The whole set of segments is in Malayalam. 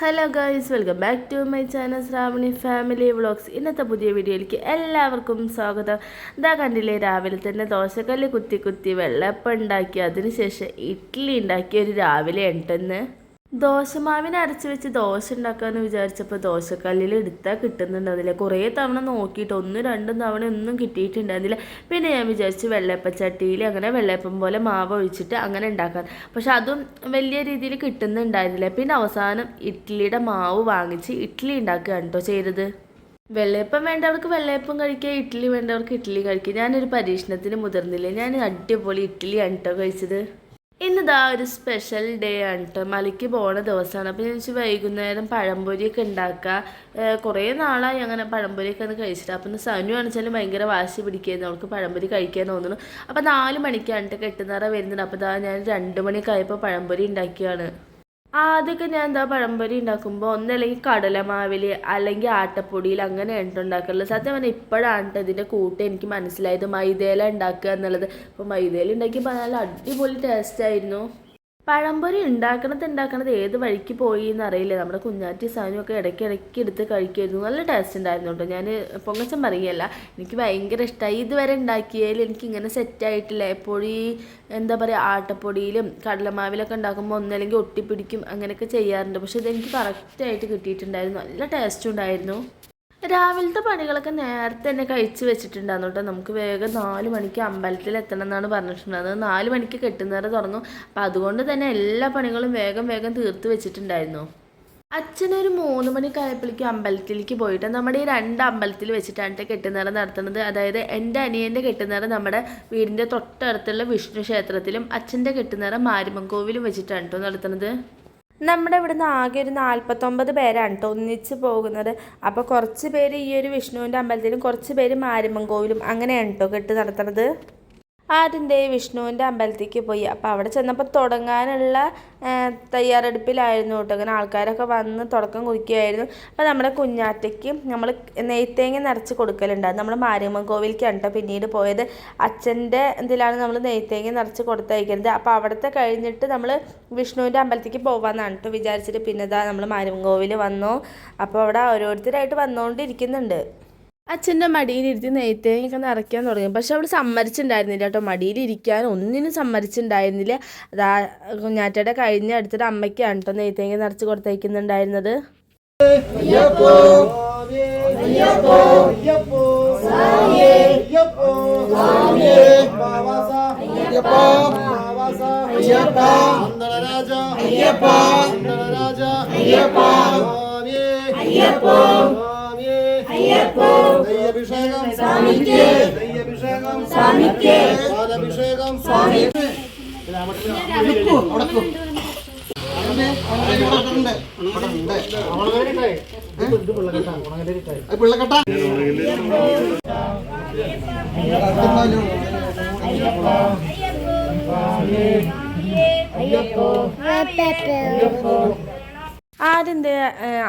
Hello guys welcome back to my channel Shravani family vlogs ഇന്നത്തെ പുതിയ വീഡിയോയിലേക്ക് എല്ലാവർക്കും സ്വാഗതം. ഇതാ കണ്ടില്ലേ രാവിലെ തന്നെ ദോശക്കല്ല് കുത്തി കുത്തി വെള്ളപ്പം ഉണ്ടാക്കി. അതിനുശേഷം ഇഡ്ഡലി ഉണ്ടാക്കിയ ഒരു രാവിലെ ഉണ്ടെന്ന് ദോശമാവിനെ അരച്ച് വെച്ച് ദോശ ഉണ്ടാക്കാമെന്ന് വിചാരിച്ചപ്പോൾ ദോശക്കല്ലിൽ എടുത്താൽ കിട്ടുന്നുണ്ടായിരുന്നില്ല. കുറേ തവണ നോക്കിയിട്ട് ഒന്നും രണ്ടും തവണ ഒന്നും കിട്ടിയിട്ടുണ്ടായിരുന്നില്ല. പിന്നെ ഞാൻ വിചാരിച്ചു വെള്ളയപ്പച്ചട്ടിയിൽ അങ്ങനെ വെള്ളയപ്പം പോലെ മാവ് ഒഴിച്ചിട്ട് അങ്ങനെ ഉണ്ടാക്കാൻ പക്ഷെ അതും വലിയ രീതിയിൽ കിട്ടുന്നുണ്ടായിരുന്നില്ല. പിന്നെ അവസാനം ഇഡ്ഡലിയുടെ മാവ് വാങ്ങിച്ച് ഇഡ്ഡലി ഉണ്ടാക്കുകയാണ് കേട്ടോ ചെയ്തത്. വെള്ളയപ്പം വേണ്ടവർക്ക് വെള്ളയപ്പം കഴിക്കുക ഇഡ്ഡലി വേണ്ടവർക്ക് ഇഡ്ഡലി കഴിക്കുക ഞാനൊരു പരീക്ഷണത്തിന് മുതിർന്നില്ല? ഞാൻ അടിപൊളി ഇഡ്ഡലിയാണ് കേട്ടോ കഴിച്ചത്. ഇന്നിതാ ഒരു സ്പെഷ്യൽ ഡേ ആണ് കേട്ടോ മലയ്ക്ക് പോണ ദിവസമാണ് അപ്പോൾ ഞാൻ വൈകുന്നേരം പഴംപൊരിയൊക്കെ ഉണ്ടാക്കുക കുറേ നാളായി അങ്ങനെ പഴംപൊരിയൊക്കെ ഒന്ന് കഴിച്ചിട്ട്. അപ്പം സനു ആണെച്ചാലും ഭയങ്കര വാശി പിടിക്കുകയായിരുന്നു അവൾക്ക് പഴംപൊരി കഴിക്കാൻ തോന്നുന്നു. അപ്പോൾ നാല് മണിക്കാണ് കേട്ടോ കെട്ടുന്നറ വരുന്നത്. അപ്പോൾ ഇതാ ഞാൻ രണ്ട് മണിയൊക്കെ ആയപ്പോൾ പഴംപൊരി ഉണ്ടാക്കിയാണ് ആദ്യമൊക്കെ ഞാൻ എന്താ പഴംപൊരി ഉണ്ടാക്കുമ്പോൾ ഒന്നല്ലെങ്കിൽ കടലമാവിൽ അല്ലെങ്കിൽ ആട്ടപ്പൊടിയിൽ അങ്ങനെ ഉണ്ടാക്കാറുള്ളത് സത്യം പറഞ്ഞാൽ ഇപ്പോഴാണ് ഇതിന്റെ കൂട്ട് എനിക്ക് മനസ്സിലായത്. മൈദയില ഉണ്ടാക്കുക എന്നുള്ളത്. അപ്പോൾ മൈദയിൽ ഉണ്ടാക്കിയപ്പോൾ നല്ല അടിപൊളി ടേസ്റ്റ് ആയിരുന്നു. പഴംപൊരി ഉണ്ടാക്കണത് ഉണ്ടാക്കണത് ഏത് വഴിക്ക് പോയി എന്ന് അറിയില്ല. നമ്മുടെ കുഞ്ഞാറ്റി സാധനം ഒക്കെ ഇടയ്ക്ക് ഇടയ്ക്ക് എടുത്ത് കഴിക്കുമായിരുന്നു നല്ല ടേസ്റ്റ് ഉണ്ടായിരുന്നു കേട്ടോ. ഞാൻ പൊങ്ങച്ചം പറയുകയല്ല എനിക്ക് ഭയങ്കര ഇഷ്ടമായി ഇതുവരെ ഉണ്ടാക്കിയതിൽ എനിക്ക് ഇങ്ങനെ സെറ്റായിട്ടില്ല എപ്പോഴും ഈ എന്താ പറയുക ആട്ടപ്പൊടിയിലും കടലമാവിലൊക്കെ ഉണ്ടാക്കുമ്പോൾ ഒന്നല്ലെങ്കിൽ ഒട്ടിപ്പിടിക്കും അങ്ങനെയൊക്കെ ചെയ്യാറുണ്ട്. പക്ഷേ ഇതെനിക്ക് കറക്റ്റായിട്ട് കിട്ടിയിട്ടുണ്ടായിരുന്നു. നല്ല ടേസ്റ്റ് ഉണ്ടായിരുന്നു. രാവിലത്തെ പണികളൊക്കെ നേരത്തെ തന്നെ കഴിച്ചു വെച്ചിട്ടുണ്ടായിരുന്നു കേട്ടോ. നമുക്ക് വേഗം നാല് മണിക്ക് അമ്പലത്തിൽ എത്തണം എന്നാണ് പറഞ്ഞിട്ടുണ്ടായിരുന്നത്. നാല് മണിക്ക് കെട്ടുന്നേരം തുറന്നു. അപ്പം അതുകൊണ്ട് തന്നെ എല്ലാ പണികളും വേഗം വേഗം തീർത്ത് വെച്ചിട്ടുണ്ടായിരുന്നു. അച്ഛനൊരു മൂന്ന് മണിക്കായപ്പോഴേക്കും അമ്പലത്തിലേക്ക് പോയിട്ട് നമ്മുടെ ഈ രണ്ട് അമ്പലത്തിൽ വെച്ചിട്ടാണ് കെട്ടുന്നേരം നടത്തുന്നത്. അതായത് എന്റെ അനിയന്റെ കെട്ടുന്നേരം നമ്മുടെ വീടിന്റെ തൊട്ടടുത്തുള്ള വിഷ്ണു ക്ഷേത്രത്തിലും അച്ഛന്റെ കെട്ടുന്നേരം മാരിമങ്കോവിലും വെച്ചിട്ടാണ് കേട്ടോ നടത്തുന്നത്. നമ്മുടെ ഇവിടുന്ന് ആകെ ഒരു നാൽപ്പത്തൊമ്പത് പേരാണ് കേട്ടോ ഒന്നിച്ച് പോകുന്നത്. അപ്പോൾ കുറച്ച് പേര് ഈ ഒരു വിഷ്ണുവിന്റെ അമ്പലത്തിലും കുറച്ച് പേര് മാരിമങ്കോവിലും അങ്ങനെയാണ് കേട്ടോ കെട്ട് നടത്തുന്നത് ആദ്യത്തെ വിഷ്ണുവിന്റെ അമ്പലത്തിലേക്ക് പോയി. അപ്പോൾ അവിടെ ചെന്നപ്പോൾ തുടങ്ങാനുള്ള തയ്യാറെടുപ്പിലായിരുന്നു കേട്ടോ. അങ്ങനെ ആൾക്കാരൊക്കെ വന്ന് തുടക്കം കുറിക്കുകയായിരുന്നു. അപ്പോൾ നമ്മുടെ കുഞ്ഞാറ്റയ്ക്ക് നമ്മൾ നെയ്ത്തേങ്ങ നിറച്ച് കൊടുക്കലുണ്ടായിരുന്നു നമ്മൾ മാരിയമ്മൻ കോവിലേക്കാണ് കേട്ടോ പിന്നീട് പോയത്. അച്ഛന്റെ ഇതിലാണ് നമ്മൾ നെയ്ത്തേങ്ങ നിറച്ച് കൊടുത്തയക്കുന്നത്. അപ്പോൾ അവിടുത്തെ കഴിഞ്ഞിട്ട് നമ്മൾ വിഷ്ണുവിന്റെ അമ്പലത്തിലേക്ക് പോകാമെന്നാണ് കേട്ടോ വിചാരിച്ചിട്ട്. പിന്നെ നമ്മൾ മാരിയമ്മൻ കോവിൽ വന്നു. അപ്പോൾ അവിടെ ഓരോരുത്തരായിട്ട് വന്നുകൊണ്ടിരിക്കുന്നുണ്ട്. അച്ഛന്റെ മടിയിലിരുത്തി നെയ്ത്തേങ്ങയൊക്കെ നിറയ്ക്കാൻ തുടങ്ങി. പക്ഷെ അവിടെ സമ്മതിച്ചിട്ടുണ്ടായിരുന്നില്ല കേട്ടോ. മടിയിലിരിക്കാൻ ഒന്നിനും സമ്മതിച്ചിട്ടുണ്ടായിരുന്നില്ല. അതാ കുഞ്ഞാറ്റയുടെ കഴിഞ്ഞ അടുത്തൊരു അമ്മയ്ക്കാണ് കേട്ടോ നെയ്ത്തേങ്ങ നിറച്ച് കൊടുത്തയക്കുന്നുണ്ടായിരുന്നത് നെയ്യഭിഷേകം സ്വാമിക്ക് നെയ്യഭിഷേകം സ്വാമിക്ക് പാദഭിഷേകം സ്വാമി പിള്ളക്കട്ട ആരെന്ത്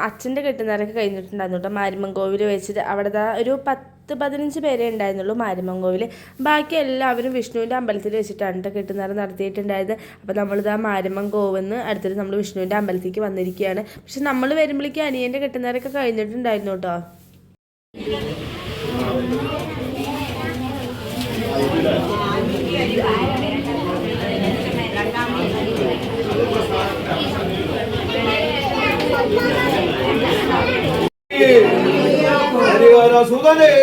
അച്ഛന്റെ കെട്ടുന്നവരൊക്കെ കഴിഞ്ഞിട്ടുണ്ടായിരുന്നു കേട്ടോ മാരിമംഗോവിൽ വെച്ചിട്ട്. അവിടെ ഒരു പത്ത് പതിനഞ്ച് പേരെ ഉണ്ടായിരുന്നുള്ളൂ മാരിമംഗോവിൽ ബാക്കി എല്ലാവരും വിഷ്ണുവിന്റെ അമ്പലത്തിൽ വെച്ചിട്ടാണ് കേട്ടോ കെട്ടുന്നവർ നടത്തിയിട്ടുണ്ടായത് അപ്പോൾ നമ്മളിതാ മാരിമംഗോവെന്ന് അടുത്തിട്ട് നമ്മൾ വിഷ്ണുവിന്റെ അമ്പലത്തേക്ക് വന്നിരിക്കുകയാണ്. പക്ഷെ നമ്മൾ വരുമ്പോഴേക്കും അനിയന്റെ കെട്ടുന്നവരൊക്കെ കഴിഞ്ഞിട്ടുണ്ടായിരുന്നു കേട്ടോ. la sudané.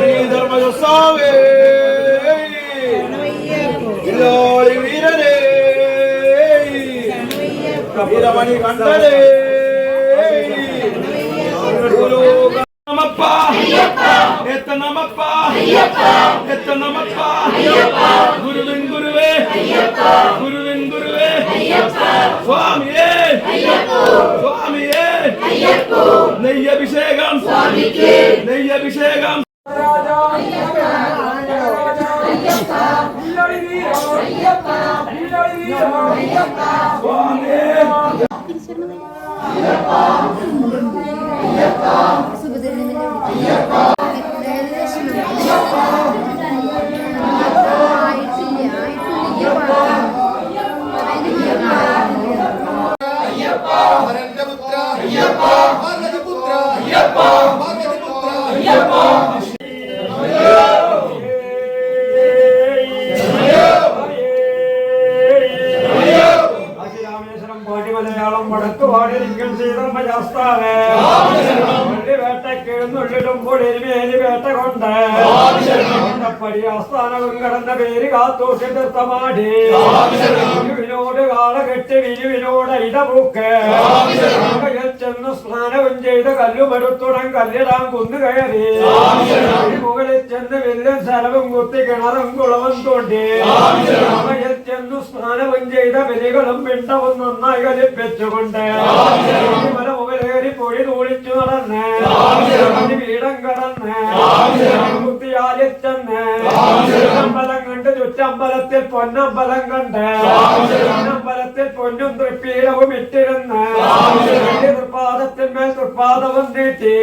Rindar más yo sabe. Lo eliminaré. Y la manicantaré. గం స్వామికి నెయ్యి అభిషేకం రాజా అయ్యప్ప రాజా అయ్యప్ప ఇల్లడి అయ్యప్ప ఇల్లడి అయ్యప్ప స్వామి అయ్యప్ప అయ్యప్ప అయ్యప్ప అయ్యప్ప అయ్యప్ప అయ్యప్ప പാടി മലയാളം വടക്ക് പാടിരിക്കും ശ്രീധർമ്മശാസ്താവേ പള്ളി വേട്ടക്കെഴുന്നുള്ളിടുമ്പോൾ എരുമേലി വേട്ട കൊണ്ട്. പടി ആസ്ഥാനവും കടന്ന പേര് കാത്തൂട്ടി തീർത്ഥമാടി വിനുവിനോട് കാള കെട്ടി വിനുവിനോട് ഇടപൂക്ക്. ചെന്ന് സ്നാനവും ചെയ്ത് കല്ലുമെടുത്തുടൻ കല്ലിടാൻ കുന്നു കയറി. മുകളിൽ ചെന്ന് വില്ലും ശരവും കുത്തി കിണറും കുളവും തോണ്ടി. ചെന്നു സ്നാനവും ചെയ്ത വിലികളും പിണ്ടവും നന്നായി കലിപ്പിച്ചുകൊണ്ട് മല മുകളിലേറി പൊടി തൂളിച്ചു നടന്ന് വീടം കടന്ന് കുത്തിയാലിൽ ചെന്ന് അമ്പലം കണ്ട് ചുറ്റമ്പലത്തിൽ പൊന്നമ്പലം കണ്ട് പൊന്നമ്പലത്തിൽ പൊന്നും തൃപ്പീടവും ഇട്ടിരുന്ന് തൃപ്പാദത്തിന്മേൽ തൃപ്പാദവും നീട്ടി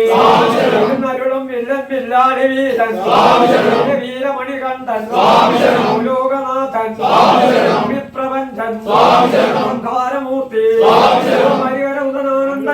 നരുളും വില്ലൻ വില്ലാടി വീരൻ വീരമണി കണ്ടൻ ലോകനാഥൻ വിപ്രപഞ്ചൻ സംഹാരമൂർത്തി ഹരിഹര ഉദനാനന്ദ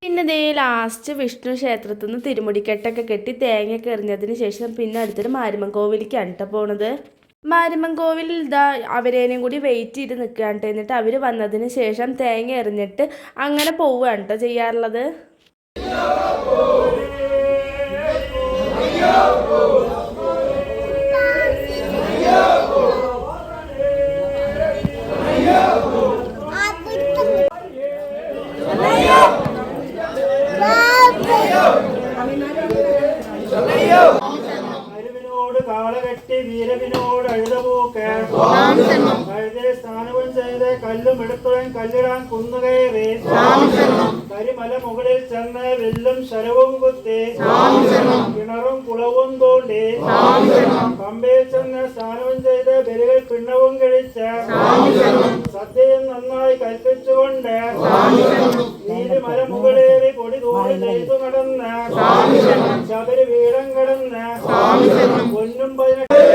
പിന്നെ ദേ ലാസ്റ്റ് വിഷ്ണു ക്ഷേത്രത്തിൽ നിന്ന് തിരുമുടിക്കെട്ടൊക്കെ കെട്ടി തേങ്ങയൊക്കെ എറിഞ്ഞതിന് ശേഷം പിന്നെ അടുത്തൊരു മാരിമൻ കോവിലേക്കാണ് കേട്ടോ പോണത് മാരിമൻ കോവിലിൽ ഇതാ അവരേനും കൂടി വെയിറ്റ് ചെയ്ത് നിൽക്കുകയാണ് ട്ടോ. എന്നിട്ട് അവർ വന്നതിന് ശേഷം തേങ്ങ എറിഞ്ഞിട്ട് അങ്ങനെ പോവുകയാണ് കേട്ടോ ചെയ്യാറുള്ളത് വീരവിനോട് അഴുതപൂക്ക്. കഴുതിൽ സ്നാനവും ചെയ്ത് കല്ലും എടുത്തുടൻ കല്ലിടാൻ കുന്നുകയറി കരിമല മുകളിൽ ചെന്ന് വില്ലും ശരവും കുത്തി. കിണറും കുളവും തോണ്ടി. പമ്പയിൽ ചെന്ന് സ്നാനവും ചെയ്ത് ബലികൾ പിണ്ണവും കഴിച്ച്. സദ്യയും നന്നായി കൽപ്പിച്ചുകൊണ്ട്. നീലിമല മുകളേറി പൊടി തൂടി ചെയ്തു നടന്ന്. ശബരി വീടം കടന്ന്. പൊന്നും പതിനെട്ട്